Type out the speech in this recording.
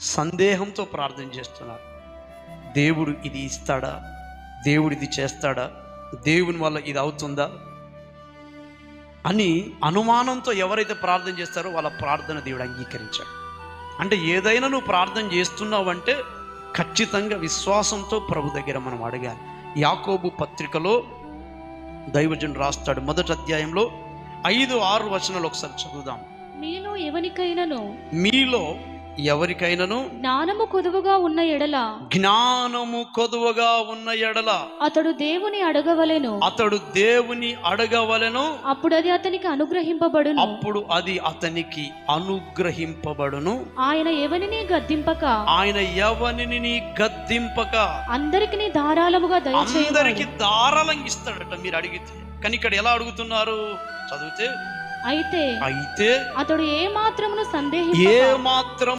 సందేహంతో ప్రార్థన చేస్తున్నారు. దేవుడు ఇది ఇస్తాడా? దేవుడు ఇది చేస్తాడా? దేవుని వల్ల ఇది అవుతుందా? అని అనుమానంతో ఎవరైతే ప్రార్థన చేస్తారో వాళ్ళ ప్రార్థన దేవుడు అంగీకరించాడు. అంటే ఏదైనా నువ్వు ప్రార్థన చేస్తున్నావంటే ఖచ్చితంగా విశ్వాసంతో ప్రభు దగ్గర మనం అడగాలి. యాకోబు పత్రికలో దైవజన్ రాస్తాడు మొదటి అధ్యాయంలో ఐదు ఆరు వచనాలు ఒకసారి చదువుదాం. మీలో ఎవనికైనను మీలో ఎవరికైనాను? జ్ఞానము కొదువుగా ఉన్న ఎడల. జ్ఞానము కొదువగా ఉన్న ఎడల. అతడు దేవుని అడగవలెను. అతడు దేవుని అడగవలెను. అప్పుడు అది అతనికి అనుగ్రహింపబడును. అప్పుడు అది అతనికి అనుగ్రహింపబడును. ఆయన ఎవనిని గద్దింపక? ఆయన ఎవరిని గద్దింపక? అందరికి ధారాళముగా అందరికి దయచేయవాడు దారాళంగా ఇస్తాడట మీరు అడిగితే. కానీ ఇక్కడ ఎలా అడుగుతున్నారు? చదివితే? అయితే అయితే అతడు ఏ మాత్రమును ఏ సందేహింపక మాత్రం